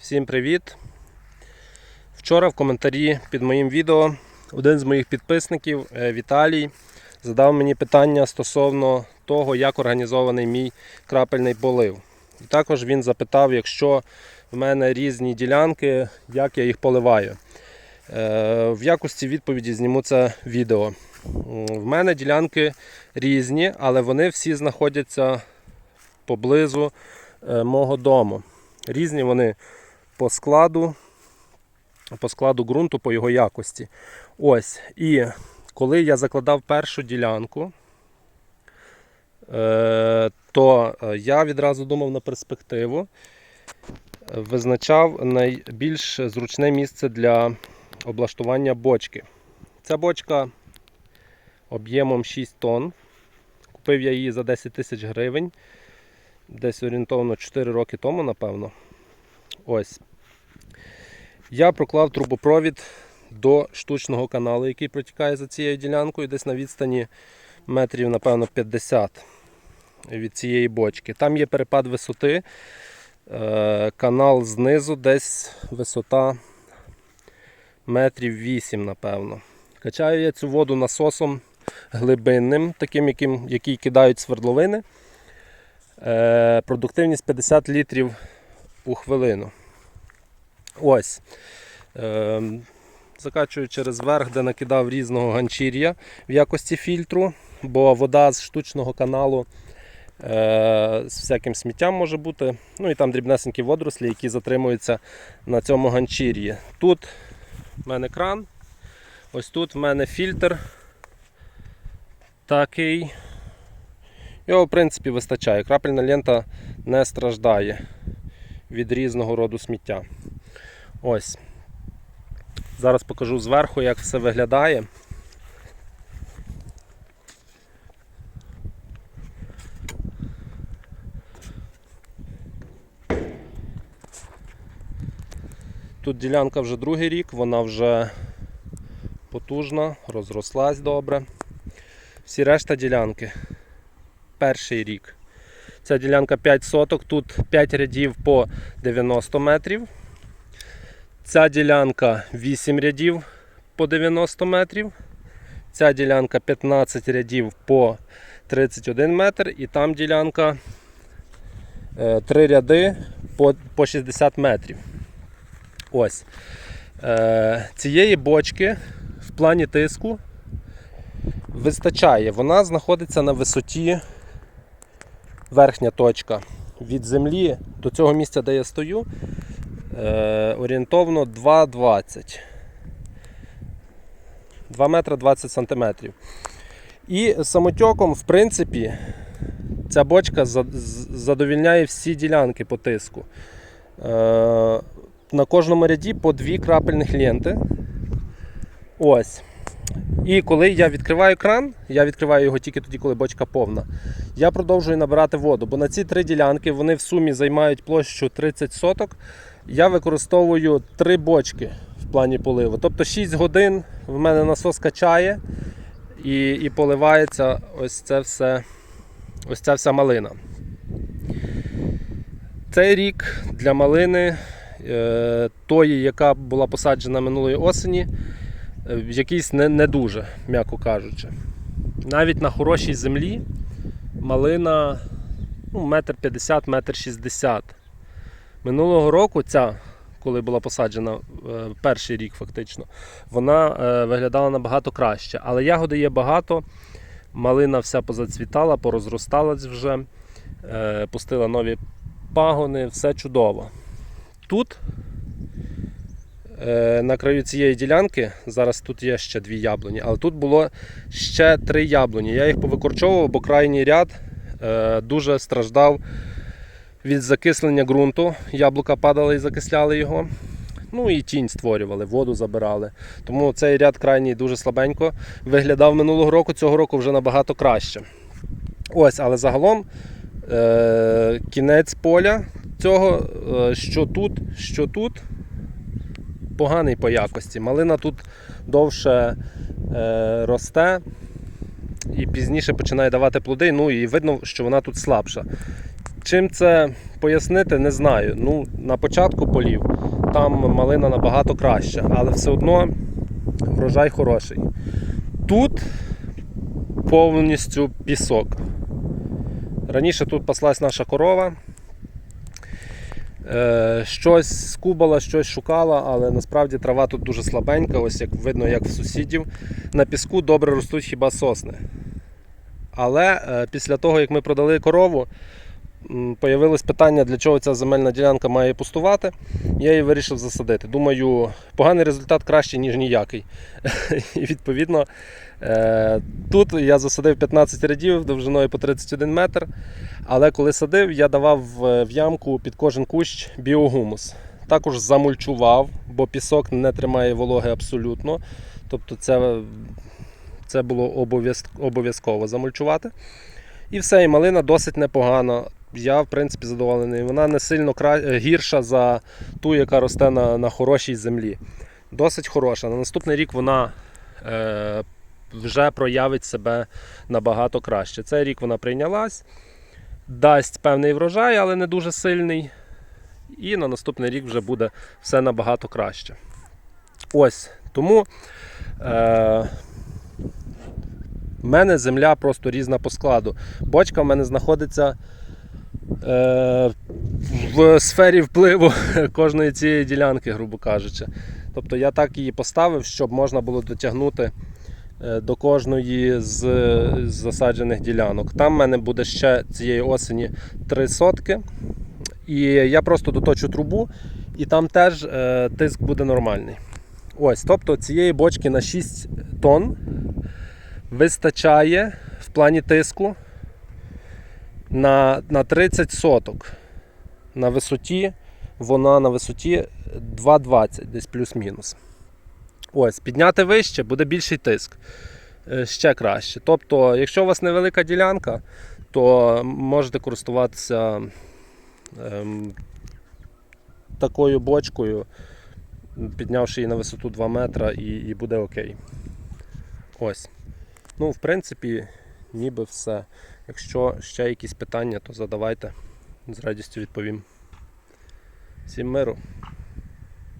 Всім привіт! Вчора в коментарі під моїм відео один з моїх підписників е, Віталій задав мені питання стосовно того, як організований мій крапельний полив. І також він запитав, якщо в мене різні ділянки, як я їх поливаю. Е, В якості відповіді зніму це відео. В мене ділянки різні, але вони всі знаходяться поблизу е, мого дому. Різні вони по складу, по складу ґрунту, по його якості. Ось. І коли я закладав першу ділянку, е, то е, я відразу думав на перспективу, визначав найбільш зручне місце для облаштування бочки. Ця бочка об'ємом 6 тонн. Купив я її за 10 тисяч гривень. Десь орієнтовно 4 роки тому, напевно. Ось. Я проклав трубопровід до штучного каналу, який протікає за цією ділянкою, десь на відстані метрів, напевно, 50 від цієї бочки. Там є перепад висоти. Е, Канал знизу десь висота метрів 8, напевно. Качаю я цю воду насосом глибинним, таким, яким, який кидають свердловини. Е, Продуктивність 50 літрів у хвилину. Ось. Е, закачую через верх, де накидав різного ганчір'я в якості фільтру, бо вода з штучного каналу е, з всяким сміттям може бути. Ну і там дрібнесенькі водорослі, які затримуються на цьому ганчір'ї. Тут в мене кран, ось тут в мене фільтр такий. Його, в принципі, вистачає. Крапельна лента не страждає від різного роду сміття. Ось. Зараз покажу зверху, як все виглядає. Тут ділянка вже другий рік, вона вже потужна, розрослась добре. Всі решта ділянки перший рік. Ця ділянка 5 соток, тут 5 рядів по 90 метрів. Ця ділянка 8 рядів по 90 метрів. Ця ділянка 15 рядів по 31 метр. І там ділянка 3 ряди по, по 60 метрів. Ось. Е, цієї бочки в плані тиску вистачає. Вона знаходиться на висоті верхня точка від землі до цього місця, де я стою, е, орієнтовно 2,20. 2 метри 20 сантиметрів. І самотьоком, в принципі, ця бочка задовільняє всі ділянки по тиску. Е, на кожному ряді по дві крапельних ленти. Ось. І коли я відкриваю кран, я відкриваю його тільки тоді, коли бочка повна. Я продовжую набирати воду, бо на ці три ділянки вони в сумі займають площу 30 соток. Я використовую три бочки в плані поливу. Тобто 6 годин в мене насос качає і, і поливається ось це все, ось ця вся малина. Цей рік для малини, е, тої, яка була посаджена минулої осені, е, якийсь не, не дуже, м'яко кажучи. Навіть на хорошій землі малина ну, метр 50, метр 60. Минулого року ця, коли була посаджена, е, перший рік фактично, вона е, виглядала набагато краще. Але ягоди є багато, малина вся позацвітала, порозросталась вже, е, пустила нові пагони, все чудово. Тут на краю цієї ділянки, зараз тут є ще дві яблуні, але тут було ще три яблуні. Я їх повикорчовував, бо крайній ряд дуже страждав від закислення ґрунту. Яблука падали і закисляли його. Ну і тінь створювали, воду забирали. Тому цей ряд крайній дуже слабенько виглядав минулого року, цього року вже набагато краще. Ось, але загалом е, кінець поля цього, е, що тут, що тут, поганий по якості. Малина тут довше е, росте і пізніше починає давати плоди. Ну і видно, що вона тут слабша. Чим це пояснити, не знаю. Ну, на початку полів там малина набагато краща, але все одно врожай хороший. Тут повністю пісок. Раніше тут паслась наша корова. Е, щось скубала, щось шукала, але насправді трава тут дуже слабенька, ось як видно, як в сусідів. На піску добре ростуть хіба сосни. Але е, після того, як ми продали корову, появилось питання, для чого ця земельна ділянка має пустувати. Я її вирішив засадити. Думаю, поганий результат кращий, ніж ніякий. І відповідно, е, тут я засадив 15 рядів довжиною по 31 метр. Але коли садив, я давав е, в ямку під кожен кущ біогумус. Також замульчував, бо пісок не тримає вологи абсолютно. Тобто це, це було обов'яз- обов'язково замульчувати. І все, і малина досить непогана. Я, в принципі, задоволений. Вона не сильно кра... е, гірша за ту, яка росте на, на хорошій землі. Досить хороша. На наступний рік вона е, вже проявить себе набагато краще. Цей рік вона прийнялась, дасть певний врожай, але не дуже сильний. І на наступний рік вже буде все набагато краще. Ось тому. Е, в мене земля просто різна по складу. Бочка в мене знаходиться в сфері впливу кожної цієї ділянки, грубо кажучи. Тобто я так її поставив, щоб можна було дотягнути е, до кожної з, з засаджених ділянок. Там в мене буде ще цієї осені 3 сотки. І я просто доточу трубу, і там теж е, тиск буде нормальний. Ось, тобто цієї бочки на 6 тонн вистачає в плані тиску на, на 30 соток. На висоті, вона на висоті 2,20, десь плюс-мінус. Ось, підняти вище буде більший тиск. Е, Ще краще. Тобто, якщо у вас невелика ділянка, то можете користуватися ем, такою бочкою, піднявши її на висоту 2 метра, і, і буде окей. Ось. Ну, в принципі, ніби все. Якщо ще якісь питання, то задавайте. З радістю відповім. Всім миру!